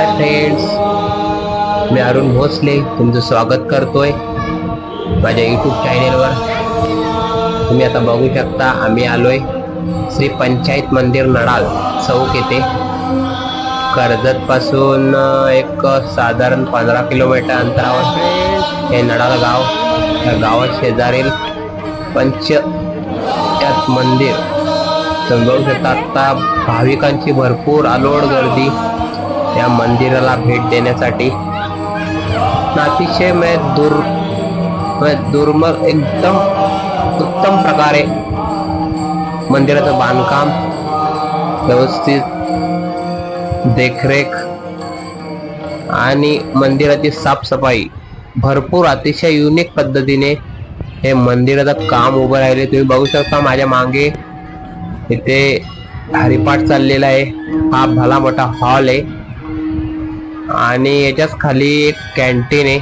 हाय friends मी अरुण भोसले. तुमचं स्वागत करतोय माझ्या यूट्यूब चॅनेलवर तुम्ही आता बघू शकता आम्ही आलोय श्री पंचायत मंदिर नडाल चौक येथे. कर्जतपासून एक साधारण पंधरा किलोमीटर अंतरावर. हे नडाल गाव या गावात शेजारील पंच मंदिर. तुम्ही बघू शकता आता भाविकांची भरपूर आलोड गर्दी. त्या मंदिराला भेट देण्यासाठी. अतिशय म्हणजे मैं दूर मैं म्हणजे दुर्मळ एकदम उत्तम प्रकारे मंदिराचं बांधकाम व्यवस्थित देखरेख आणि मंदिराची साफसफाई भरपूर अतिशय युनिक पद्धतीने हे मंदिराचं काम उभं राहिले तुम्ही बघू शकता माझ्या मागे इथे हरिपाठ चाललेला आहे. हा भला मोठा हॉल आहे. आणि याच्याच खाली एक कॅन्टीन आहे.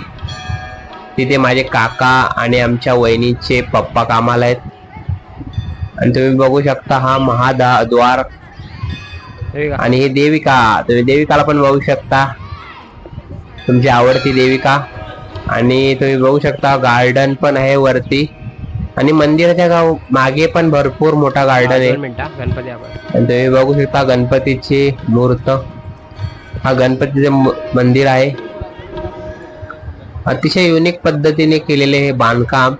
तिथे माझे काका आणि आमच्या वहिनीचे पप्पा कामाला आहेत. आणि तुम्ही बघू शकता हा महादा द्वार आणि ही देविका तुम्ही देविकाला पण बघू शकता. तुमची आवडती देविका. आणि तुम्ही बघू शकता गार्डन पण आहे वरती. आणि मंदिराच्या गाव मागे पण भरपूर मोठा गार्डन आहे. आणि तुम्ही बघू शकता गणपतीची मूर्त. हा गणपतीचे म- मंदिर आहे. अतिशय युनिक पद्धतीने केलेले हे बांधकाम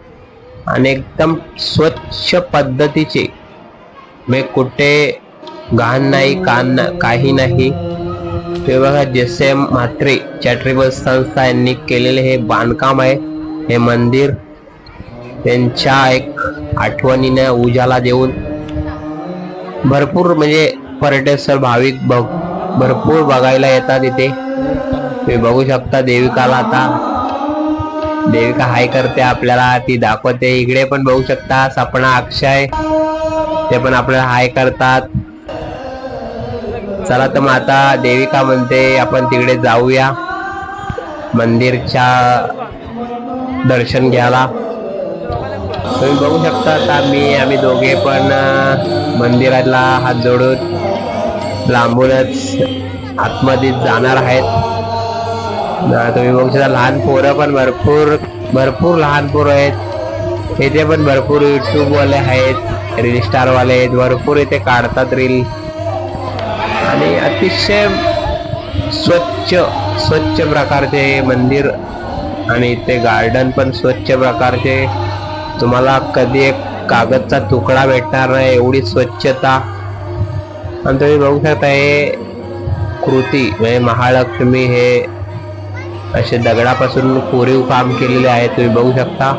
आणि एकदम स्वच्छ पद्धतीचे. मी कुठे घाण नाही कान ना- काही नाही. ते बघा जसे म्हात्रे चॅरिटेबल संस्था यांनी केलेले हे बांधकाम आहे. हे मंदिर त्यांच्या एक आठवणीने उजाला देऊन भरपूर म्हणजे पर्यटनस्थळ भाविक बघ भरपूर बघायला येतात इथे. तुम्ही बघू शकता देविकाला आता. देविका हाय करते आपल्याला ती दाखवते. इकडे पण बघू शकता सपना अक्षय. ते पण आपल्याला हाय करतात. चला तर मग आता देविका म्हणते आपण तिकडे जाऊया. मंदिरच्या दर्शन घ्यायला. तुम्ही बघू शकता आता मी आम्ही दोघे पण मंदिराला हात जोडून. लांबूनच आतमध्ये जाणार आहेत. तुम्ही बघू शकता लहान पोरं पण भरपूर भरपूर लहान पोरं आहेत. इथे पण भरपूर यूट्यूबवाले आहेत रील स्टारवाले आहेत भरपूर इथे काढतात रील आणि अतिशय स्वच्छ स्वच्छ प्रकारचे मंदिर आणि इथे गार्डन पण स्वच्छ प्रकारचे. तुम्हाला कधी एक कागदचा तुकडा भेटणार नाही एवढी स्वच्छता. आणि तुम्ही बघू शकता हे कृती म्हणजे महालक्ष्मी हे असे दगडापासून कोरीव काम केलेले आहे तुम्ही बघू शकता.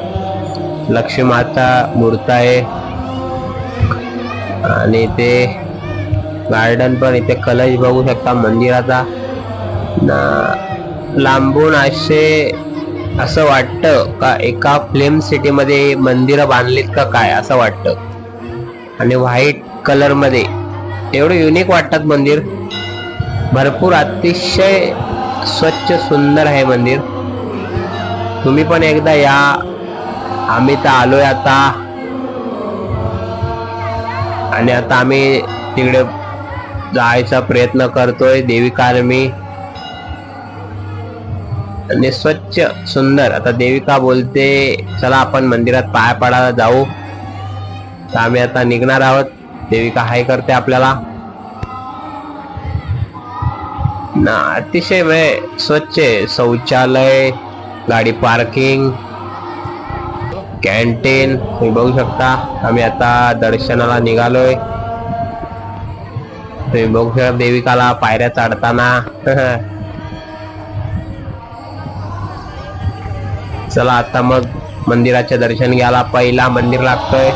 लक्ष्मी माता मूर्त आहे. आणि ते गार्डन पण इथे कलश बघू शकता मंदिराचा. ना लांबून असे असं वाटतं का एका फिल्म सिटीमध्ये मंदिरं बांधलीत का काय असं वाटतं? आणि व्हाईट कलरमध्ये एवढं युनिक वाटतात मंदिर. भरपूर अतिशय स्वच्छ सुंदर आहे मंदिर. तुम्ही पण एकदा या. आम्ही तर आलोय आता. आणि आता आम्ही तिकडे जायचा प्रयत्न करतोय देविका आणि मी आणि स्वच्छ सुंदर. आता देविका बोलते चला आपण मंदिरात पाया पडायला जाऊ. तर आम्ही आता निघणार आहोत. देविका हाय करते आपल्याला. ना अतिशय म्हणजे स्वच्छ आहे. शौचालय गाडी पार्किंग कॅन्टीन तुम्ही बघू शकता. आम्ही आता दर्शनाला निघालोय. तुम्ही बघू शकता देविकाला पायऱ्या चढताना. चला आता मग मंदिराचे दर्शन घ्यायला पहिला मंदिर लागतोय.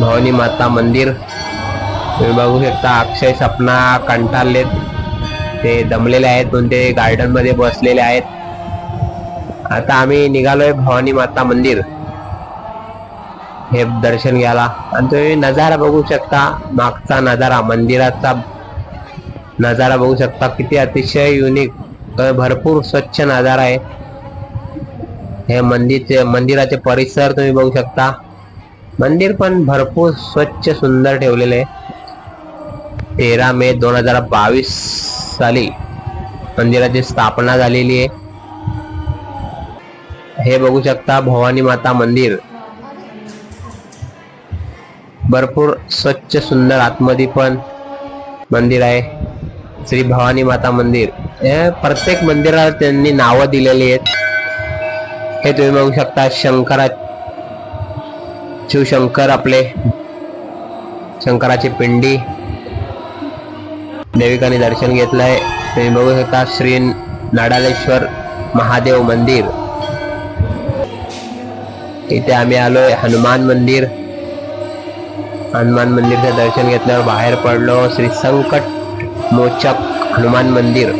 भवानी माता मंदिर. तुम्ही बघू शकता अक्षय सपना कंटाळलेत ते दमलेले आहेत दोन ते गार्डनमध्ये बसलेले आहेत. आता आम्ही निघालोय भवानी माता मंदिर. हे दर्शन घ्यायला. आणि तुम्ही नजारा बघू शकता मागचा नजारा मंदिराचा नजारा बघू शकता. किती अतिशय युनिक भरपूर स्वच्छ नजारा आहे. हे मंदिरचे मंदिराचे परिसर तुम्ही बघू शकता. मंदिर पण भरपूर स्वच्छ सुंदर ठेवलेले आहे. तेरा मे दोन हजार बावीस साली मंदिराची स्थापना झालेली आहे. हे बघू शकता भवानी माता मंदिर. भरपूर स्वच्छ सुंदर आतमध्ये पण मंदिर आहे. श्री भवानी माता मंदिर. हे प्रत्येक मंदिराला त्यांनी नावं दिलेली आहेत. हे तुम्ही बघू शकता शंकरा शिवशंकर आपले शंकराची पिंडी. देविकाने दर्शन घेतलंय. तुम्ही बघू शकता श्री नाडालेश्वर महादेव मंदिर. इथे आम्ही आलोय हनुमान मंदिर. हनुमान मंदिरचं दर्शन घेतल्यावर बाहेर पडलो श्री संकट मोचक हनुमान मंदिर.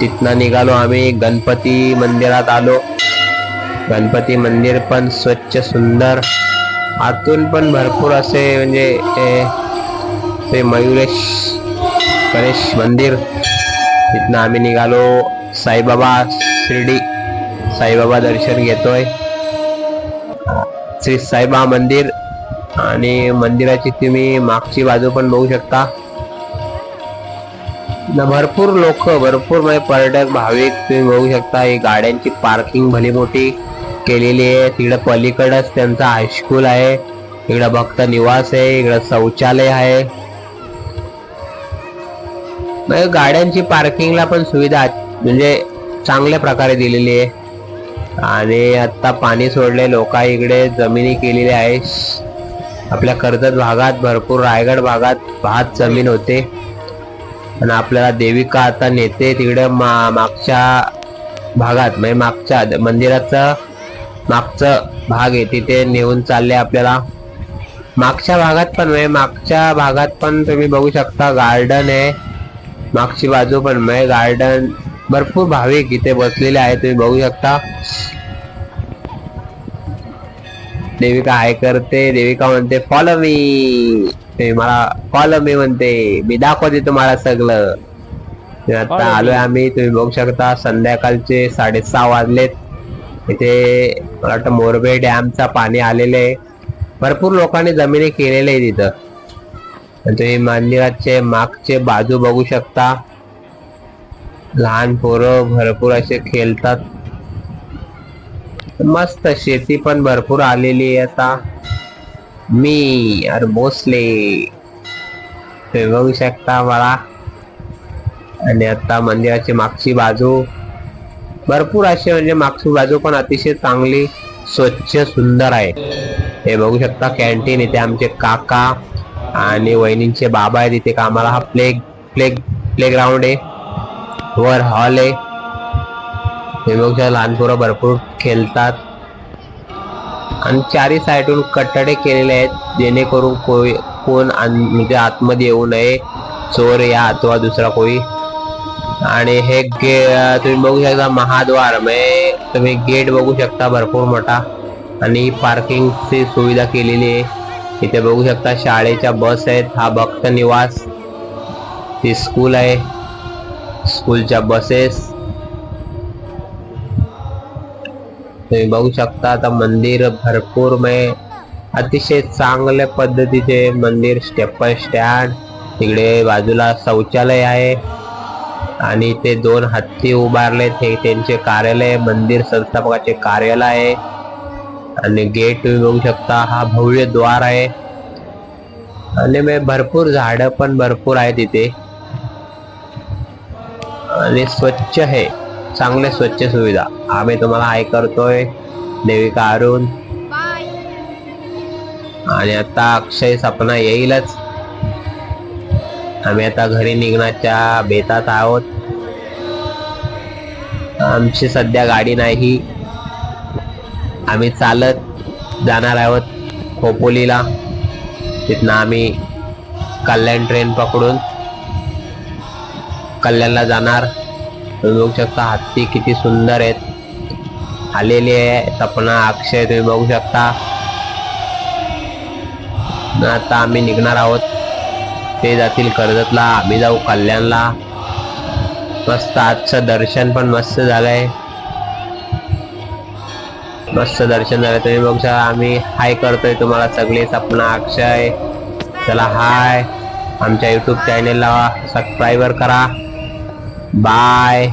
तिथनं निघालो आम्ही गणपती मंदिरात आलो. गणपती मंदिर पण स्वच्छ सुंदर. आतून पण भरपूर असे म्हणजे ए, ते मयुरेश गणेश मंदिर. तिथनं आम्ही निघालो. साईबाबा शिर्डी. साईबाबा दर्शन घेतोय. श्री साईबा मंदिर. आणि मंदिराची तुम्ही मागची बाजू पण बघू शकता. न भरपूर लोक भरपूर म्हणजे पर्यटक भाविक तुम्ही बघू शकता. ही गाड्यांची पार्किंग भली मोठी केलेली आहे. तिकडं पलीकडच त्यांचा हायस्कूल आहे. इकडं भक्त निवास आहे. इकडं शौचालय आहे. म्हणजे गाड्यांची पार्किंगला पण सुविधा म्हणजे चांगल्या प्रकारे दिलेली आहे. आणि आता पाणी सोडले लोक इकडे जमिनी केलेली आहे. आपल्या कर्जत भागात भरपूर रायगड भागात भात जमीन होते. आणि आपल्याला देविका आता नेते तिकडे मा मागच्या भागात म्हणजे मागच्या मंदिराचं मागचं भाग आहे तिथे नेऊन चालले आपल्याला. मागच्या भागात पण म्हणजे मागच्या भागात पण तुम्ही बघू शकता गार्डन आहे. मागची बाजू पण म्हणजे गार्डन भरपूर भाविक इथे बसलेले आहे तुम्ही बघू शकता. देविका हाय करते देविका म्हणते फॉलो मी ते मला फॉलो मी म्हणते मी दाखवते तुम्हाला सगळं. आता. आलोय आम्ही तुम्ही बघू शकता संध्याकाळचे साडेसहा वाजलेत. इथे मला वाटतं मोरबे डॅमचा पाणी आलेले आहे. भरपूर लोकांनी जमिनी केलेले आहे तिथं तुम्ही मंदिराचे मागचे बाजू बघू शकता. लहान पोरं भरपूर असे खेळतात. मस्त शेती पण भरपूर आलेली आहे आता. मी अरे भोसले ते बघू शकता मला. आणि आता मंदिराची मागची बाजू. भरपूर असे म्हणजे मागची बाजू पण अतिशय चांगली स्वच्छ सुंदर आहे. हे बघू शकता कॅन्टीन इथे आमचे काका आणि वहिनींचे बाबा आहेत इथे कामाला. हा प्ले प्ले प्ले ग्राउंड आहे. वर हॉल आहे. हे बघू शकता लहान पोरं भरपूर खेळतात. आणि चारी साईडून कट्टडे केलेले आहेत जेणेकरून कोई कोण म्हणजे आतमध्ये येऊ नये. चोर या अथवा दुसरा कोई आणि हे गे तुम्ही बघू शकता महाद्वार. म्हणजे तुम्ही गेट बघू शकता भरपूर मोठा. आणि पार्किंगची सुविधा केलेली आहे. इथे बघू शकता शाळेच्या बस आहेत. हा भक्त निवास. ही स्कूल आहे. स्कूलच्या बसेस तुम्ही बघू शकता आता मंदिर भरपूर मे अतिशय चांगल्या पद्धतीचे मंदिर स्टेप बाय स्टँड तिकडे बाजूला शौचालय आहे. आणि ते दोन हत्ती उभारले. ते त्यांचे कार्यालय मंदिर संस्थापकाचे कार्यालय आहे. आणि गेट तुम्ही बघू शकता हा भव्य द्वार आहे. आणि मग भरपूर झाडं पण भरपूर आहेत इथे. आणि स्वच्छ आहे. चांगले स्वच्छ सुविधा. आम्ही तुम्हाला हाय करतोय. देविका अरुण. आणि आता अक्षय सपना येईलच. आम्ही आता घरी निघण्याच्या बेतात आहोत. आमची सध्या गाडी नाही. आम्ही चालत जाणार आहोत खोपोलीला. तिथनं आम्ही कल्याण ट्रेन पकडून कल्याणला जाणार. तुम्ही बघू शकता हत्ती किती सुंदर आहेत. आलेली आहे सपना अक्षय तुम्ही बघू शकता. आता आम्ही निघणार आहोत. ते जातील कर्जतला आम्ही जाऊ कल्याणला. मस्त आजचं दर्शन पण मस्त झालं आहे मस्त दर्शन झालं. तुम्ही बघू शकता आम्ही हाय करतोय तुम्हाला सगळे आपण अक्षय. चला हाय. आमच्या यूट्यूब चॅनेलला सबस्क्राईबर करा. बाय.